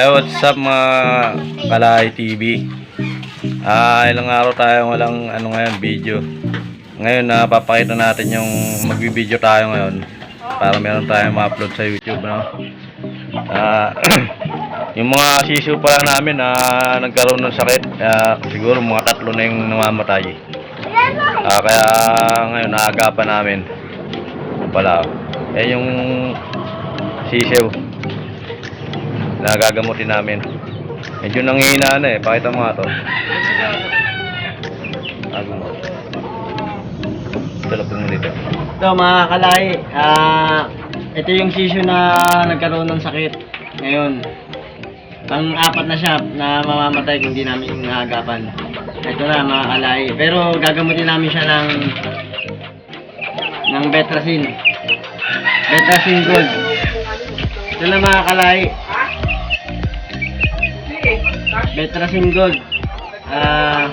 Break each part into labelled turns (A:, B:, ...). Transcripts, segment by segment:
A: Hey, what's up mga Kalay TV? Ah, ilang araw tayo walang ano ngayon, video. Ngayon na papakita natin yung magbi-video tayo ngayon para meron tayong ma-upload sa YouTube, no? Ah, yung mga sisiw pa namin na nagkaroon ng sakit, kaya siguro mga tatlo na yung namamatay. Ah, kaya ngayon naagapan namin. Pala? Eh yung sisiw nagagamutin namin. Medyo nanghihina na eh. Pakita mo nga to. Tago mo. Talapin mo dito.
B: Ito mga kalay, ah ito yung sisyo na nagkaroon ng sakit ngayon. Pang-apat na siya na mamamatay kung di namin naagapan. Ito na mga kalay. Pero gagamutin namin siya ng ng Betracin. Betracin Gold. Ito na mga kalay. Betracin Gold. Ah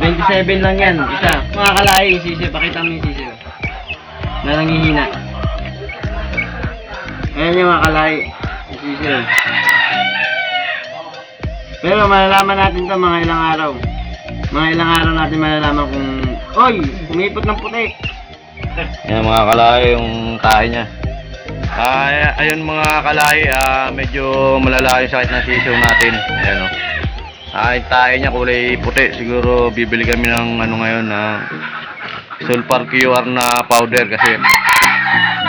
B: 27 lang yan, isa. Mga kalay, sisyo, pakita mo yung sisyo na nangihina. Ayan yung mga kalay. Sisyo. Pero malalaman natin to mga ilang araw. Mga ilang araw natin malalaman kung Oy! Umipot ng puti.
A: Yan mga kalay yung tayo niya. Ah, ayun mga kalay, ah, medyo malala yung sakit ng sisiw natin. Ayan o. Ah, yung tayo niya kulay puti. Siguro bibili kami ng ano ngayon na sulfur QR na powder kasi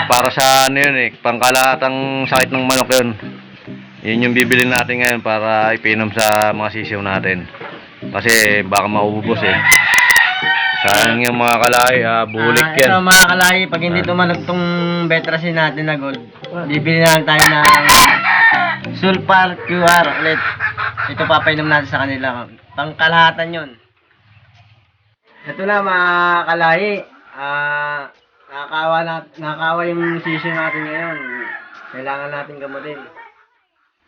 A: para sa ano yun eh, pangkalatang sakit ng manok yun. Yun yung bibili natin ngayon para ipinom sa mga sisiw natin. Kasi baka maubos eh. Sayang yung mga kalay, ah, bulik yan.
B: Ito mga kalay, pag hindi tumalog tong Betrasin natin na gold, bibili na lang tayo ng Sulfar QR ulit. Ito papainom natin sa kanila. Pangkalahatan yon. Ito na mga kalay. Ah, nakakawa, na, yung session natin ngayon. Kailangan natin gamutin.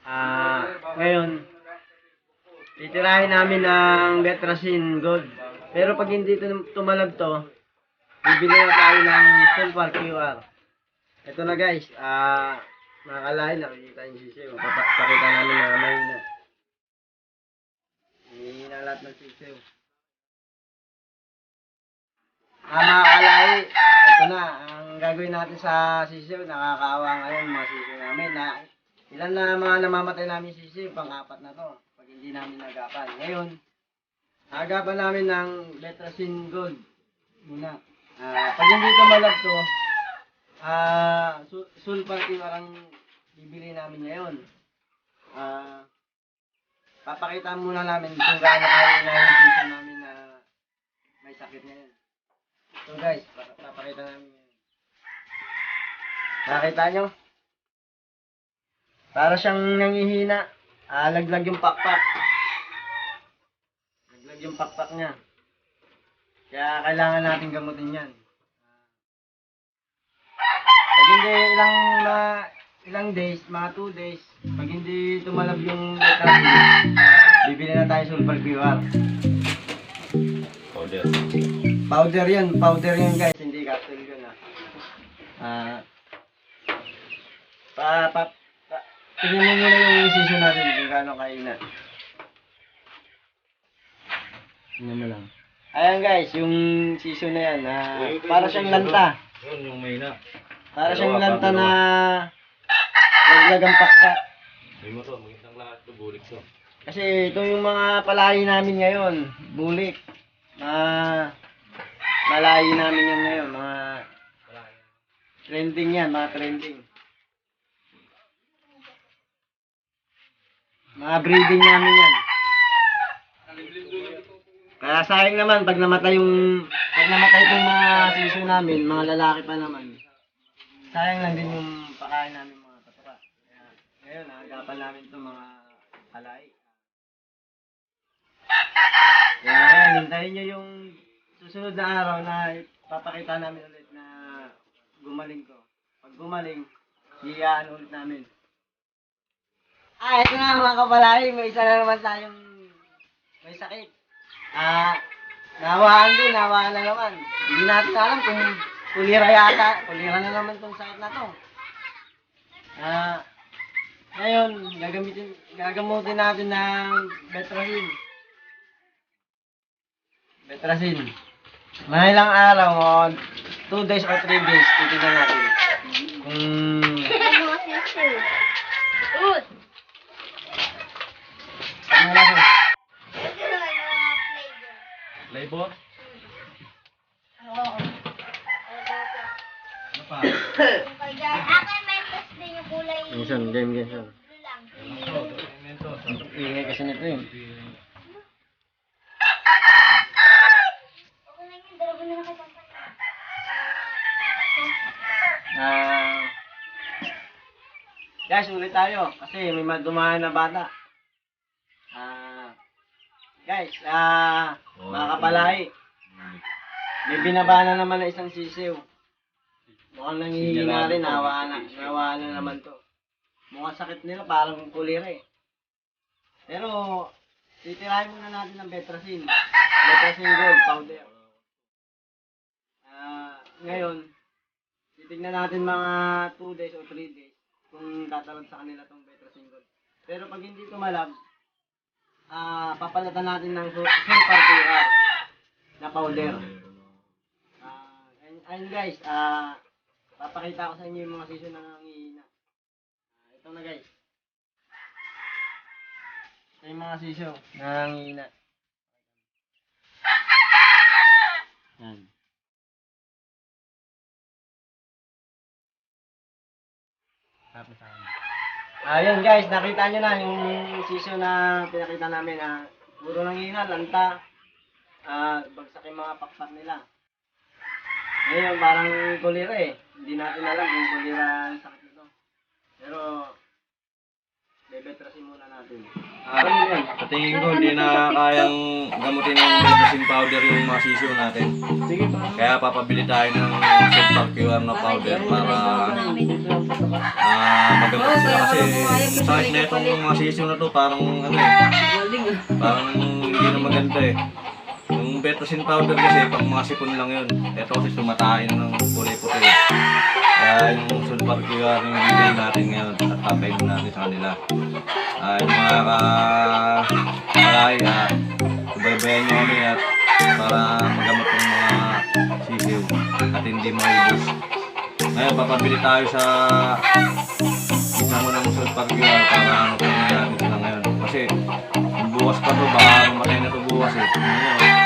B: Ah, ngayon, titirahin namin ng Betrasin Gold. Pero pag hindi tum- tumalab to, bibili na tayo ng Sulfur QR. Ito na guys, ah, mga kalay, nakikita yung sisiw. Papa- Pakita namin na mahina. Mahina lahat ng sisiw. Ah, mga kalay, ito na, ang gagawin natin sa sisiw, nakakaawa ngayon mga sisiw namin. Na, ilan na mga namamatay namin sisiw, pang-apat na to, pag hindi namin nagapan. Ngayon, agapan namin ng Betrasin Gold muna. Ah, pag hindi tumalab to, ah, su- sulfur QR ang bibili namin ngayon. Ah, papakita muna namin kung gaano kaya na yung sisiw namin na may sakit ngayon. So guys, pa- papakita namin ngayon. Nakita nyo? Para siyang nangihina. Ah, laglag yung pakpak. Laglag yung pakpak niya. Kaya kailangan natin gamutin yan. Pag hindi ilang na ilang days, mga 2 days, pag hindi tumalab yung vitamin, bibili na tayo sulfur QR.
A: Powder.
B: Powder yan, powder yan guys, hindi capsule yun ah. Ah, pa, pa, pa, tingnan mo muna yung incision natin kung gaano kaina. Tingnan mo lang. Ayan guys, yung season na yan, ah, para siyang lanta.
A: Yun yung may na.
B: Para siyang lanta na laglagang pakpa.
A: May mo to, magandang lahat to, bulik to.
B: Kasi ito yung mga palayi namin ngayon, bulik. Mga malayi namin yan ngayon, mga trending yan, mga trending. Mga breeding namin yan. Kaya sayang naman pag namatay yung pag namatay itong mga siso namin, mga lalaki pa naman. Sayang lang din yung pakain namin mga patuka. Kaya ngayon, naagapan namin itong mga. Kaya ngayon, hintayin nyo yung susunod na araw na papakita namin ulit na gumaling ko. Pag gumaling, hiyaan ulit namin. Ah, ito na mga kapalay, may isa na naman tayong may sakit. Ah, nawaan din, nawaan na naman. Hindi natin alam kung kulira yata, kulira na naman tong sakit na to. Ah, Ngayon, gagamitin, gagamutin natin ng Betracin. Betracin. Mga ilang araw o 2 days or 3 days, titignan natin. Kung ano na siya.
A: Labor?
C: Oo.
A: Ano pa?
C: Akin test din yung kulay.
B: Minsan, game, minsan.
C: blue lang.
B: Ingay kasi nito eh.
C: Okay lang yun, dalawa na nakasama.
B: Ah, guys, ulit tayo. Kasi may madumaan na bata. Ah, guys, ah, mga kapalahi. May binaba na naman na isang sisiw. Mukhang nangihinga rin, nawa na. Nawa na naman to. Mukhang sakit nila, parang kulira eh. Pero, titirahin muna natin ng Betracin. Betracin Gold powder. Ah, ngayon, titignan natin mga 2 days o 3 days kung tatalab sa kanila tong Betracin Gold. Pero pag hindi tumalab, ah, papalatan natin ng sulfur PR na powder. Ah, ayun, ayun guys, ah, papakita ko sa inyo yung mga season na nangihina. Ah, ito na guys. Ito yung mga season na nangihina. Yan. Tapos sa akin. Ayun guys, nakita nyo na yung season na pinakita namin na puro nangihina, lanta, ah bagsak yung mga pakpak nila. Ngayon, parang kulira eh. Hindi natin alam kung kulira ang sakit nito. Pero, bebetrasin muna natin.
A: Ah, sa tingin ko, hindi na kayang gamutin ng medicine powder yung mga sisiyo natin.
B: Sige pa.
A: Kaya papabili tayo ng QR na powder para ah magamot sila kasi yung sakit na itong mga sisiyo na to parang ano eh, parang hindi na maganda eh. Yung Betracin powder kasi pang mga sipon lang yun. Ito kasi sumatain ng kulay puti. Kaya yung Super QR yung bibili natin ngayon at papayag natin sa kanila. Ah, yung mga ka kalay, ah, subaybayan nyo kami at para magamot yung mga sisiw at hindi maubos. Ngayon, papabili tayo sa isa mo ng Super QR para ano kung natin sila ngayon. Kasi bukas pa to, baka mamatay na to bukas eh. Ngayon,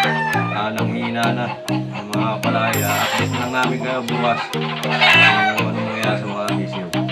A: ah, nanghihina na ang mga palaya. At least lang namin kayo bukas. Kung ano mangyayari sa mga sisiw.